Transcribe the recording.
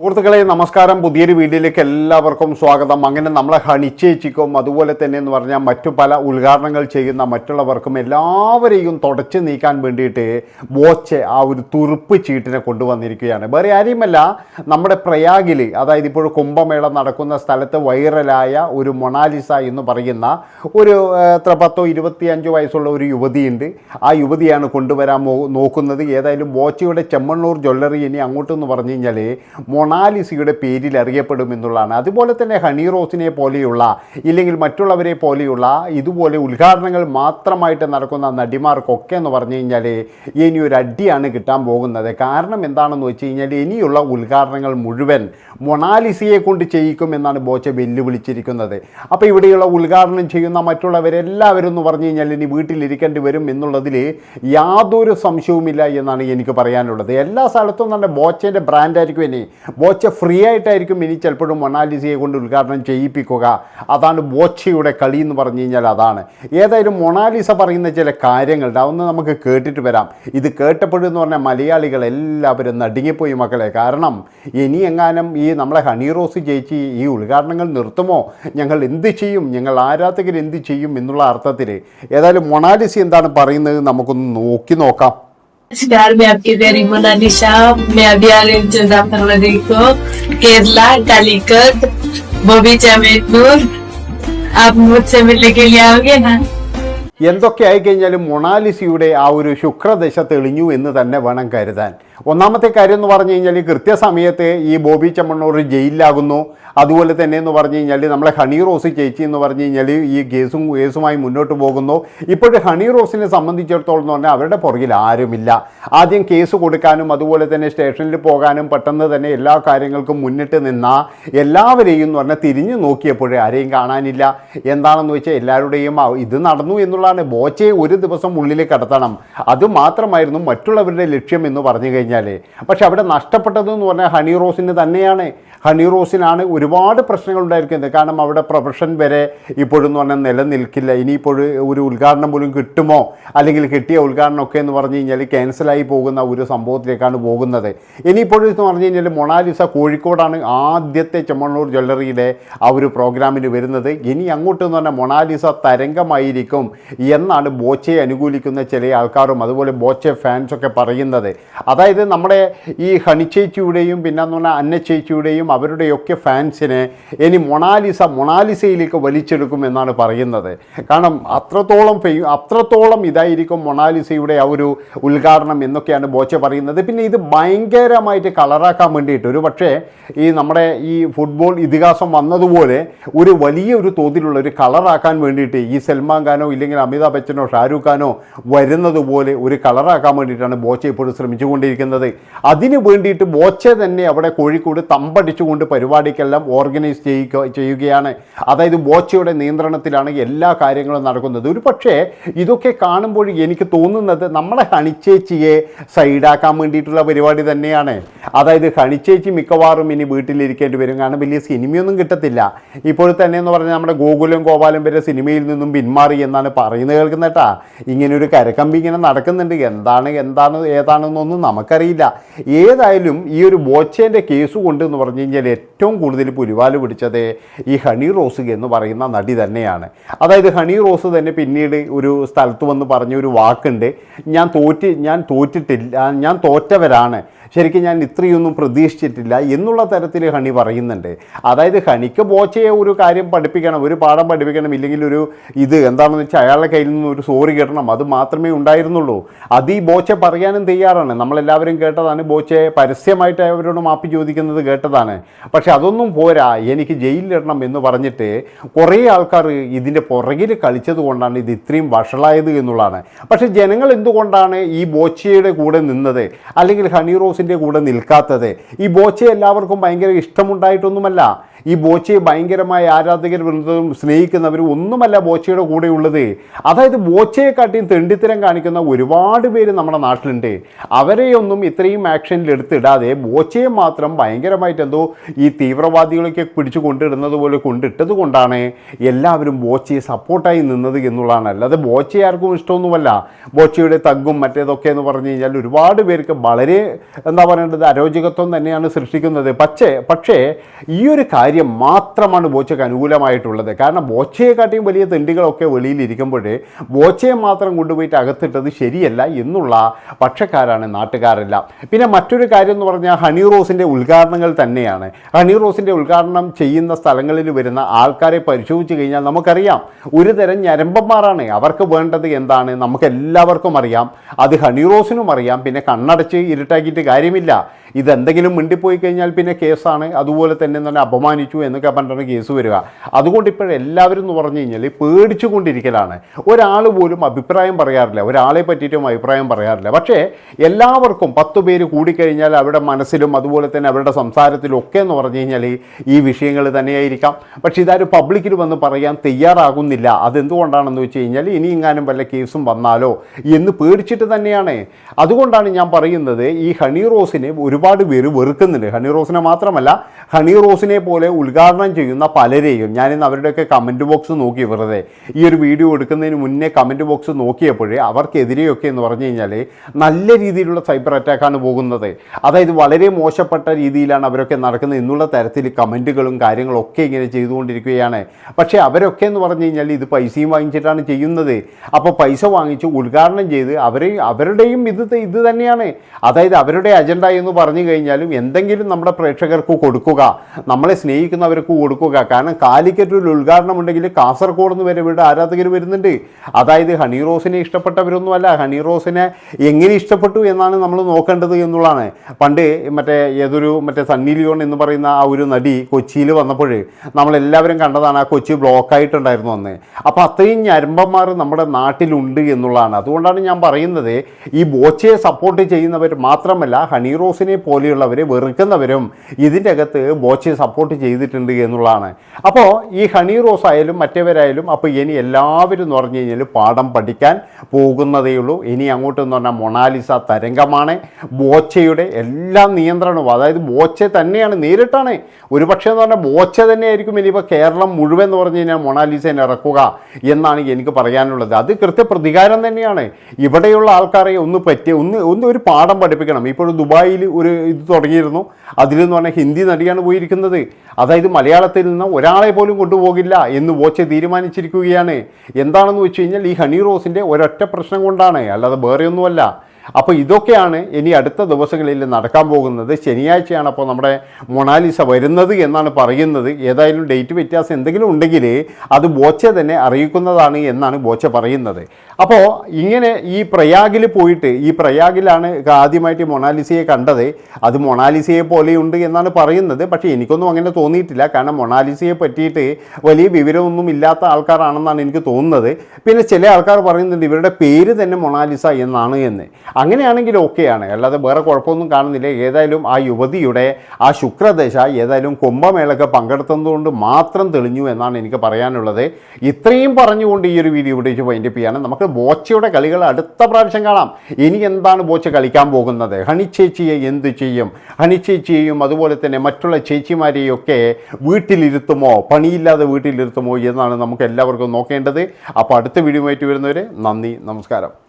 സുഹൃത്തുക്കളെ നമസ്കാരം. പുതിയൊരു വീഡിയോയിലേക്ക് എല്ലാവർക്കും സ്വാഗതം. അങ്ങനെ നമ്മളെ ഹണിച്ചേച്ചിക്കും അതുപോലെ തന്നെ എന്ന് പറഞ്ഞാൽ മറ്റു പല ഉദ്ഘാടനങ്ങൾ ചെയ്യുന്ന മറ്റുള്ളവർക്കും എല്ലാവരെയും തുടച്ചു നീക്കാൻ വേണ്ടിയിട്ട് വോച്ച് ആ ഒരു തുറുപ്പ് ചീട്ടിനെ കൊണ്ടുവന്നിരിക്കുകയാണ്. വേറെ ആരെയുമല്ല നമ്മുടെ പ്രയാഗിൽ അതായത് ഇപ്പോൾ കുംഭമേള നടക്കുന്ന സ്ഥലത്ത് വൈറലായ ഒരു മൊണാലിസ എന്ന് പറയുന്ന ഒരു എത്ര പത്തോ ഇരുപത്തിയഞ്ചോ വയസ്സുള്ള ഒരു യുവതിയുണ്ട്. ആ യുവതിയാണ് കൊണ്ടുവരാൻ നോക്കുന്നത്. ഏതായാലും വോച്ചയുടെ ചെമ്മണ്ണൂർ ജ്വല്ലറി ഇനി അങ്ങോട്ടെന്ന് പറഞ്ഞു കഴിഞ്ഞാൽ മൊണാലിസയുടെ പേരിൽ അറിയപ്പെടുമെന്നുള്ളതാണ് അതുപോലെ തന്നെ ഹണി റോസിനെ പോലെയുള്ള ഇല്ലെങ്കിൽ മറ്റുള്ളവരെ പോലെയുള്ള ഇതുപോലെ ഉദ്ഘാടനങ്ങൾ മാത്രമായിട്ട് നടക്കുന്ന നടിമാർക്കൊക്കെ എന്ന് പറഞ്ഞു കഴിഞ്ഞാൽ ഇനി ഒരു അടിയാണ് കിട്ടാൻ പോകുന്നത്. കാരണം എന്താണെന്ന് വെച്ച് കഴിഞ്ഞാൽ ഇനിയുള്ള ഉദ്ഘാടനങ്ങൾ മുഴുവൻ മൊണാലിസയെ കൊണ്ട് ചെയ്യിക്കും എന്നാണ് ബോച്ച വെല്ലുവിളിച്ചിരിക്കുന്നത്. അപ്പോൾ ഇവിടെയുള്ള ഉദ്ഘാടനം ചെയ്യുന്ന മറ്റുള്ളവരെല്ലാവരും എന്ന് പറഞ്ഞു കഴിഞ്ഞാൽ ഇനി വീട്ടിലിരിക്കേണ്ടി വരും എന്നുള്ളതിൽ യാതൊരു സംശയവുമില്ല എന്നാണ് എനിക്ക് പറയാനുള്ളത്. എല്ലാ സ്ഥലത്തും തന്നെ ബോച്ചേന്റെ ബ്രാൻഡായിരിക്കും ഇനി ബോച്ച ഫ്രീ ആയിട്ടായിരിക്കും ഇനി ചിലപ്പോഴും മൊണാലിസയെ കൊണ്ട് ഉദ്ഘാടനം ചെയ്യിപ്പിക്കുക. അതാണ് ബോച്ചയുടെ കളി എന്ന് പറഞ്ഞു കഴിഞ്ഞാൽ അതാണ്. ഏതായാലും മൊണാലിസ പറയുന്ന ചില കാര്യങ്ങൾ അതൊന്ന് നമുക്ക് കേട്ടിട്ട് വരാം. ഇത് കേട്ടപ്പോഴെന്ന് പറഞ്ഞാൽ മലയാളികൾ എല്ലാവരും നടുങ്ങിപ്പോയി മക്കളെ. കാരണം ഇനി എങ്ങാനും ഈ നമ്മളെ ഹണി റോസ് ചേച്ചി ഈ ഉദ്ഘാടനങ്ങൾ നിർത്തുമോ? ഞങ്ങൾ എന്ത് ചെയ്യും? ഞങ്ങൾ ആരാധകർ എന്ത് ചെയ്യും എന്നുള്ള അർത്ഥത്തിൽ. ഏതായാലും മൊണാലിസ എന്താണ് പറയുന്നത് നമുക്കൊന്ന് നോക്കി നോക്കാം. नमस्कार मैं आपकी प्यारी मोनालिशा मैं अभी आ रही हूँ मुजफ्फरनगर को केरला कालीकट बॉबी चमेतनूर आप मुझसे मिलने के लिए आओगे ना എന്തൊക്കെ ആയിക്കഴിഞ്ഞാലും മൊണാലിസയുടെ ആ ഒരു ശുക്രദശ തെളിഞ്ഞു എന്ന് തന്നെ വേണം കരുതാൻ ഒന്നാമത്തെ കാര്യം എന്ന് പറഞ്ഞു കഴിഞ്ഞാൽ കൃത്യസമയത്ത് ഈ ബോബി ചമ്മണ്ണൂർ ജയിലിലാകുന്നു. അതുപോലെ തന്നെ എന്ന് പറഞ്ഞു കഴിഞ്ഞാൽ നമ്മളെ ഹണി റോസ് ചേച്ചി എന്ന് പറഞ്ഞു കഴിഞ്ഞാൽ ഈ കേസും കേസുമായി മുന്നോട്ട് പോകുന്നു. ഇപ്പോഴും ഹണി റോസിനെ സംബന്ധിച്ചിടത്തോളം എന്ന് പറഞ്ഞാൽ അവരുടെ പുറകിൽ ആരുമില്ല. ആദ്യം കേസ് കൊടുക്കാനും അതുപോലെ തന്നെ സ്റ്റേഷനിൽ പോകാനും പെട്ടെന്ന് തന്നെ എല്ലാ കാര്യങ്ങൾക്കും മുന്നിട്ട് നിന്ന എല്ലാവരെയും എന്ന് പറഞ്ഞാൽ തിരിഞ്ഞു നോക്കിയപ്പോഴേ ആരെയും കാണാനില്ല. എന്താണെന്ന് വെച്ചാൽ എല്ലാവരുടെയും ഇത് നടന്നു എന്നുള്ളതാണ്. ബോച്ചയെ ഒരു ദിവസം ഉള്ളിൽ കടത്തണം. അത് മാത്രമായിരുന്നു മറ്റുള്ളവരുടെ ലക്ഷ്യം എന്ന് പറഞ്ഞു കഴിഞ്ഞാൽ പക്ഷെ അവിടെ നഷ്ടപ്പെട്ടതെന്ന് പറഞ്ഞാൽ ഹണി റോസിന് തന്നെയാണ്. ഹണി റോസിനാണ് ഒരുപാട് പ്രശ്നങ്ങൾ ഉണ്ടായിരിക്കുന്നത്. കാരണം അവിടെ പ്രൊഫഷൻ വരെ ഇപ്പോഴെന്ന് പറഞ്ഞാൽ നിലനിൽക്കില്ല. ഇനിയിപ്പോൾ ഒരു ഉദ്ഘാടനം പോലും കിട്ടുമോ? അല്ലെങ്കിൽ കിട്ടിയ ഉദ്ഘാടനമൊക്കെ എന്ന് പറഞ്ഞു കഴിഞ്ഞാൽ ക്യാൻസലായി പോകുന്ന ഒരു സംഭവത്തിലേക്കാണ് പോകുന്നത്. ഇനിയിപ്പോഴെന്ന് പറഞ്ഞു കഴിഞ്ഞാൽ മൊണാലിസ കോഴിക്കോടാണ് ആദ്യത്തെ ചെമ്മണ്ണൂർ ജ്വല്ലറിയുടെ ആ ഒരു പ്രോഗ്രാമിന് വരുന്നത്. ഇനി അങ്ങോട്ടെന്ന് പറഞ്ഞാൽ മൊണാലിസ തരംഗമായിരിക്കും എന്നാണ് ബോച്ചയെ അനുകൂലിക്കുന്ന ചില ആൾക്കാരും അതുപോലെ ബോച്ചെ ഫാൻസൊക്കെ പറയുന്നത്. അതായത് നമ്മുടെ ഈ ഹണി ചേച്ചിയുടെയും പിന്നെ എന്ന് പറഞ്ഞാൽ അന്ന ചേച്ചിയുടെയും അവരുടെയൊക്കെ ഫാൻസിനെ ഇനി മൊണാലിസ മൊണാലിസയിലേക്ക് വലിച്ചെടുക്കും എന്നാണ് പറയുന്നത്. കാരണം അത്രത്തോളം ഫെയ് അത്രത്തോളം ഇതായിരിക്കും മൊണാലിസയുടെ ആ ഒരു ഉദ്ഘാടനം എന്നൊക്കെയാണ് ബോച്ച പറയുന്നത്. പിന്നെ ഇത് ഭയങ്കരമായിട്ട് കളറാക്കാൻ വേണ്ടിയിട്ട് ഒരു പക്ഷേ ഈ നമ്മുടെ ഈ ഫുട്ബോൾ ഇതിഹാസം വന്നതുപോലെ ഒരു വലിയ ഒരു തോതിലുള്ള ഒരു കളറാക്കാൻ വേണ്ടിയിട്ട് ഈ സൽമാൻ ഖാനോ ഇല്ലെങ്കിൽ അമിതാഭ് ബച്ചനോ ഷാരൂഖ് ഖാനോ വരുന്നത് പോലെ ഒരു കളറാക്കാൻ വേണ്ടിയിട്ടാണ് ബോച്ച ഇപ്പോഴും ശ്രമിച്ചുകൊണ്ടിരിക്കുന്നത്. അതിന് വേണ്ടിയിട്ട് ബോച്ച തന്നെ അവിടെ കോഴിക്കോട് തമ്പടിച്ചുകൊണ്ട് പരിപാടിക്കെല്ലാം ഓർഗനൈസ് ചെയ്യുക ചെയ്യുകയാണ്. അതായത് ബോച്ചയുടെ നിയന്ത്രണത്തിലാണ് എല്ലാ കാര്യങ്ങളും നടക്കുന്നത്. ഒരു പക്ഷേ ഇതൊക്കെ കാണുമ്പോൾ എനിക്ക് തോന്നുന്നത് നമ്മളെ ഹണിച്ചേച്ചിയെ സൈഡാക്കാൻ വേണ്ടിയിട്ടുള്ള പരിപാടി തന്നെയാണ്. അതായത് ഹണിച്ചേച്ചി മിക്കവാറും ഇനി വീട്ടിലിരിക്കേണ്ടി വരും. കാരണം വലിയ സിനിമയൊന്നും കിട്ടത്തില്ല. ഇപ്പോൾ തന്നെ എന്ന് പറഞ്ഞാൽ നമ്മുടെ ഗോകുലും ഗോപാലും വരെ സിനിമയിൽ നിന്നും പിന്മാറി എന്നാണ് പറയുന്നത് കേൾക്കുന്നേട്ടാ. ഇങ്ങനെ ഒരു കരക്കമ്പി ഇങ്ങനെ നടക്കുന്നുണ്ട്. എന്താണ് എന്താണ് ഏതാണെന്നൊന്നും നമുക്കറിയില്ല ഏതായാലും ഈ ഒരു ബോച്ചേന്റെ കേസ് കൊണ്ട് എന്ന് പറഞ്ഞു കഴിഞ്ഞാൽ ഏറ്റവും കൂടുതൽ പുലിവാൽ പിടിച്ചത് ഈ ഹണി റോസ് എന്ന് പറയുന്ന നടി തന്നെയാണ്. അതായത് ഹണി റോസ് തന്നെ പിന്നീട് ഒരു സ്ഥലത്ത് വന്ന് പറഞ്ഞ ഒരു വാക്കുണ്ട്. ഞാൻ തോറ്റ് ഞാൻ തോറ്റിട്ടില്ല ഞാൻ തോറ്റവരാണ്. ശരിക്കും ഞാൻ ഇത്രയൊന്നും പ്രതീക്ഷിച്ചിട്ടില്ല എന്നുള്ള തരത്തിൽ ഹണി പറയുന്നുണ്ട്. അതായത് ഹണിക്ക് ബോച്ചയെ ഒരു കാര്യം പഠിപ്പിക്കണം ഒരു പാഠം പഠിപ്പിക്കണം ഇല്ലെങ്കിൽ ഒരു ഇത് എന്താണെന്ന് വെച്ചാൽ അയാളുടെ കയ്യിൽ നിന്ന് ഒരു സോറി കിട്ടണം അത് മാത്രമേ ഉണ്ടായിരുന്നുള്ളൂ. അത് ഈ ബോച്ചെ പറയാനും തയ്യാറാണ്. നമ്മളെല്ലാവരും കേട്ടതാണ് ബോച്ചെ പരസ്യമായിട്ട് അവരോട് മാപ്പി ചോദിക്കുന്നത് കേട്ടതാണ്. പക്ഷെ അതൊന്നും പോരാ എനിക്ക് ജയിലിലിടണം എന്ന് പറഞ്ഞിട്ട് കുറേ ആൾക്കാർ ഇതിന്റെ പുറകിൽ കളിച്ചത് കൊണ്ടാണ് ഇത് ഇത്രയും വഷളായത് എന്നുള്ളതാണ്. പക്ഷേ ജനങ്ങൾ എന്തുകൊണ്ടാണ് ഈ ബോച്ചയുടെ കൂടെ നിന്നത്? അല്ലെങ്കിൽ ഹണി റോസിന്റെ കൂടെ നിൽക്കാത്തത്. ഈ ബോച്ചെ എല്ലാവർക്കും ഭയങ്കര ഇഷ്ടമുണ്ടായിട്ടൊന്നുമല്ല. ഈ ബോച്ചയെ ഭയങ്കരമായ ആരാധകർ വൃന്ദവും സ്നേഹിക്കുന്നവരും ഒന്നുമല്ല ബോച്ചയുടെ കൂടെയുള്ളത്. അതായത് ബോച്ചയെക്കാട്ടിയും തെണ്ടിത്തരം കാണിക്കുന്ന ഒരുപാട് പേര് നമ്മുടെ നാട്ടിലുണ്ട്. അവരെയൊന്നും ഇത്രയും ആക്ഷനിൽ എടുത്തിടാതെ ബോച്ചയെ മാത്രം ഭയങ്കരമായിട്ട് എന്തോ ഈ തീവ്രവാദികളൊക്കെ പിടിച്ചു കൊണ്ടിടുന്നത് പോലെ കൊണ്ടിട്ടത് കൊണ്ടാണ് എല്ലാവരും ബോച്ചയെ സപ്പോർട്ടായി നിന്നത് എന്നുള്ളതാണ്. അല്ലാതെ ബോച്ചയെ ആർക്കും ഇഷ്ടമൊന്നുമല്ല. ബോച്ചയുടെ തഗ്ഗും മറ്റേതൊക്കെ എന്ന് പറഞ്ഞു കഴിഞ്ഞാൽ ഒരുപാട് പേർക്ക് വളരെ എന്താ പറയേണ്ടത് അരോചകത്വം തന്നെയാണ് സൃഷ്ടിക്കുന്നത്. പക്ഷേ പക്ഷേ ഈ ഒരു കാര്യം മാത്രമാണ് ബോച്ചയ്ക്ക് അനുകൂലമായിട്ടുള്ളത്. കാരണം ബോച്ചയെക്കാട്ടിയും വലിയ തെണ്ടികളൊക്കെ വെളിയിലിരിക്കുമ്പോഴേ ബോച്ചയെ മാത്രം കൊണ്ടുപോയിട്ട് അകത്തിട്ടത് ശരിയല്ല എന്നുള്ള പക്ഷക്കാരാണ് നാട്ടുകാരല്ല. പിന്നെ മറ്റൊരു കാര്യം എന്ന് പറഞ്ഞാൽ ഹണി റോസിന്റെ ഉദ്ഘാടനങ്ങൾ തന്നെയാണ്. ഹണി റോസിന്റെ ഉദ്ഘാടനം ചെയ്യുന്ന സ്ഥലങ്ങളിൽ വരുന്ന ആൾക്കാരെ പരിശോധിച്ച് കഴിഞ്ഞാൽ നമുക്കറിയാം ഒരു തരം ഞരമ്പന്മാരാണ്. അവർക്ക് വേണ്ടത് എന്താണ് നമുക്കെല്ലാവർക്കും അറിയാം. അത് ഹണി റോസിനും അറിയാം. പിന്നെ കണ്ണടച്ച് ഇരുട്ടാക്കിയിട്ട് കാര്യമില്ല. ഇതെന്തെങ്കിലും മിണ്ടിപ്പോയി കഴിഞ്ഞാൽ പിന്നെ കേസാണ്. അതുപോലെ തന്നെ തന്നെ അപമാനിച്ചു എന്നൊക്കെ പറഞ്ഞിട്ടാണ് കേസ് വരിക. അതുകൊണ്ട് ഇപ്പോൾ എല്ലാവരും എന്ന് പറഞ്ഞു കഴിഞ്ഞാൽ പേടിച്ചുകൊണ്ടിരിക്കലാണ്. ഒരാൾ പോലും അഭിപ്രായം പറയാറില്ല. ഒരാളെ പറ്റിയിട്ടും അഭിപ്രായം പറയാറില്ല. പക്ഷേ എല്ലാവർക്കും പത്ത് പേര് കൂടിക്കഴിഞ്ഞാൽ അവരുടെ മനസ്സിലും അതുപോലെ തന്നെ അവരുടെ സംസാരത്തിലും ഒക്കെ എന്ന് പറഞ്ഞു കഴിഞ്ഞാൽ ഈ വിഷയങ്ങൾ തന്നെയായിരിക്കാം. പക്ഷേ ഇതാരും പബ്ലിക്കിൽ വന്ന് പറയാൻ തയ്യാറാകുന്നില്ല. അതെന്തുകൊണ്ടാണെന്ന് വെച്ച് കഴിഞ്ഞാൽ ഇനി ഇങ്ങാനും വല്ല കേസും വന്നാലോ എന്ന് പേടിച്ചിട്ട് തന്നെയാണ്. അതുകൊണ്ടാണ് ഞാൻ പറയുന്നത് ഈ ഹണി റോസിനെ ഒരുപാട് പേര് വെറുക്കുന്നുണ്ട്. ഹണി റോസിനെ മാത്രമല്ല ഹണി റോസിനെ പോലെ ഉദ്ഘാടനം ചെയ്യുന്ന പലരെയും ഞാനിന്ന് അവരുടെയൊക്കെ കമന്റ് ബോക്സ് നോക്കി വെറുതെ. ഈ ഒരു വീഡിയോ എടുക്കുന്നതിന് മുന്നേ കമന്റ് ബോക്സ് നോക്കിയപ്പോഴേ അവർക്കെതിരെയൊക്കെ എന്ന് പറഞ്ഞു കഴിഞ്ഞാൽ നല്ല രീതിയിലുള്ള സൈബർ അറ്റാക്കാണ് പോകുന്നത്. അതായത് വളരെ മോശപ്പെട്ട രീതിയിലാണ് അവരൊക്കെ നടക്കുന്നത് എന്നുള്ള തരത്തിൽ കമന്റുകളും കാര്യങ്ങളൊക്കെ ഇങ്ങനെ ചെയ്തുകൊണ്ടിരിക്കുകയാണ്. പക്ഷേ അവരൊക്കെ എന്ന് പറഞ്ഞു കഴിഞ്ഞാൽ ഇത് പൈസയും വാങ്ങിച്ചിട്ടാണ് ചെയ്യുന്നത്. അപ്പോൾ പൈസ വാങ്ങിച്ച് ഉദ്ഘാടനം ചെയ്ത് അവരെയും അവരുടെയും ഇത് ഇത് തന്നെയാണ്. അതായത് അവരുടെ അജണ്ട എന്ന് പറഞ്ഞു കഴിഞ്ഞാലും എന്തെങ്കിലും നമ്മുടെ പ്രേക്ഷകർക്ക് കൊടുക്കുക നമ്മളെ സ്നേഹിക്കുന്നവർക്ക് കൊടുക്കുക. കാരണം കാലിക്കറ്റ് ഒരു ഉദ്ഘാടനം ഉണ്ടെങ്കിൽ കാസർഗോഡ് നിന്ന് വരെ ഇവിടെ ആരാധകർ വരുന്നുണ്ട്. അതായത് ഹണി റോസിനെ ഇഷ്ടപ്പെട്ടവരൊന്നുമല്ല. ഹണി റോസിനെ എങ്ങനെ ഇഷ്ടപ്പെട്ടു എന്നാണ് നമ്മൾ നോക്കേണ്ടത് എന്നുള്ളതാണ്. പണ്ട് മറ്റേ ഏതൊരു മറ്റേ സണ്ണി ലിയോൺ എന്ന് പറയുന്ന ആ ഒരു നടി കൊച്ചിയിൽ വന്നപ്പോൾ നമ്മളെല്ലാവരും കണ്ടതാണ് ആ കൊച്ചി ബ്ലോക്കായിട്ടുണ്ടായിരുന്നു അന്ന്. അപ്പോൾ അത്രയും ഞരമ്പന്മാർ നമ്മുടെ നാട്ടിലുണ്ട് എന്നുള്ളതാണ്. അതുകൊണ്ടാണ് ഞാൻ പറയുന്നത് ഈ ബോച്ചയെ സപ്പോർട്ട് ചെയ്യുന്നവർ മാത്രമല്ല ഹണി റോസിനെ പോലെയുള്ളവരെ വെറുക്കുന്നവരും ഇതിന്റെ അകത്ത് ബോച്ചെ സപ്പോർട്ട് ചെയ്തിട്ടുണ്ട് എന്നുള്ളതാണ്. അപ്പോൾ ഈ ഹണി റോസ് ആയാലും മറ്റവരായാലും അപ്പോൾ ഇനി എല്ലാവരും എന്ന് പറഞ്ഞു കഴിഞ്ഞാൽ പാഠം പഠിക്കാൻ പോകുന്നതേ ഉള്ളൂ. ഇനി അങ്ങോട്ട് എന്ന് പറഞ്ഞാൽ മൊണാലിസ തരംഗമാണ്. ബോച്ചയുടെ എല്ലാ നിയന്ത്രണവും അതായത് ബോച്ച തന്നെയാണ് നേരിട്ടാണ്. ഒരു പക്ഷേ എന്ന് പറഞ്ഞാൽ ബോച്ച തന്നെയായിരിക്കും ഇനിയിപ്പോൾ കേരളം മുഴുവൻ എന്ന് പറഞ്ഞു കഴിഞ്ഞാൽ മൊണാലിസേനെ ഇറക്കുക എന്നാണ് എനിക്ക് പറയാനുള്ളത്. അത് കൃത്യ പ്രതികാരം തന്നെയാണ്. ഇവിടെയുള്ള ആൾക്കാരെ ഒന്ന് പറ്റി ഒന്ന് ഒന്ന് ഒരു പാഠം പഠിപ്പിക്കണം. ഇപ്പോൾ ദുബായിൽ ഒരു ഇത് തുടങ്ങിയിരുന്നു. അതിലെന്ന് പറഞ്ഞാൽ ഹിന്ദി നടിയാണ് പോയിരിക്കുന്നത്. അതായത് മലയാളത്തിൽ നിന്ന് ഒരാളെ പോലും കൊണ്ടുപോകില്ല എന്ന് വോച്ച് തീരുമാനിച്ചിരിക്കുകയാണ്. എന്താണെന്ന് വെച്ച് കഴിഞ്ഞാൽ ഈ ഹണി റോസിന്റെ ഒരൊറ്റ പ്രശ്നം കൊണ്ടാണ്. അല്ലാതെ വേറെയൊന്നുമല്ല. അപ്പോൾ ഇതൊക്കെയാണ് ഇനി അടുത്ത ദിവസങ്ങളിൽ നടക്കാൻ പോകുന്നത്. ശനിയാഴ്ചയാണ് അപ്പോൾ നമ്മുടെ മൊണാലിസ വരുന്നത് എന്നാണ് പറയുന്നത്. ഏതായാലും ഡേറ്റ് വ്യത്യാസം എന്തെങ്കിലും ഉണ്ടെങ്കിൽ അത് ബോച്ച തന്നെ അറിയിക്കുന്നതാണ് എന്നാണ് ബോച്ച പറയുന്നത്. അപ്പോൾ ഇങ്ങനെ ഈ പ്രയാഗിൽ പോയിട്ട് ഈ പ്രയാഗിലാണ് ആദ്യമായിട്ട് മൊണാലിസയെ കണ്ടത്. അത് മൊണാലിസയെ പോലെയുണ്ട് എന്നാണ് പറയുന്നത്. പക്ഷേ എനിക്കൊന്നും അങ്ങനെ തോന്നിയിട്ടില്ല. കാരണം മൊണാലിസയെ പറ്റിയിട്ട് വലിയ വിവരമൊന്നും ഇല്ലാത്ത ആൾക്കാരാണെന്നാണ് എനിക്ക് തോന്നുന്നത്. പിന്നെ ചില ആൾക്കാർ പറയുന്നുണ്ട് ഇവരുടെ പേര് തന്നെ മൊണാലിസ എന്നാണ് എന്ന്. അങ്ങനെയാണെങ്കിൽ ഓക്കെയാണ് അല്ലാതെ വേറെ കുഴപ്പമൊന്നും കാണുന്നില്ല. ഏതായാലും ആ യുവതിയുടെ ആ ശുക്രദശ ഏതായാലും കുംഭമേളക്ക് പങ്കെടുത്തതുകൊണ്ട് മാത്രം തെളിഞ്ഞു എന്നാണ് എനിക്ക് പറയാനുള്ളത്. ഇത്രയും പറഞ്ഞുകൊണ്ട് ഈ ഒരു വീഡിയോ ഇവിടെ വൈൻഡപ്പ് ചെയ്യാണ്. നമുക്ക് ബോച്ചയുടെ കളികൾ അടുത്ത പ്രാവശ്യം കാണാം. ഇനി എന്താണ് ബോച്ച കളിക്കാൻ പോകുന്നത്? ഹണി ചേച്ചിയെ എന്ത് ചെയ്യും? ഹണി ചേച്ചിയെയും അതുപോലെ തന്നെ മറ്റുള്ള ചേച്ചിമാരെയൊക്കെ വീട്ടിലിരുത്തുമോ? പണിയില്ലാതെ വീട്ടിലിരുത്തുമോ? എന്നാണ് നമുക്ക് എല്ലാവർക്കും നോക്കേണ്ടത്. അപ്പോൾ അടുത്ത വീഡിയോ ആയിട്ട് വരുന്നവരെ നന്ദി നമസ്കാരം.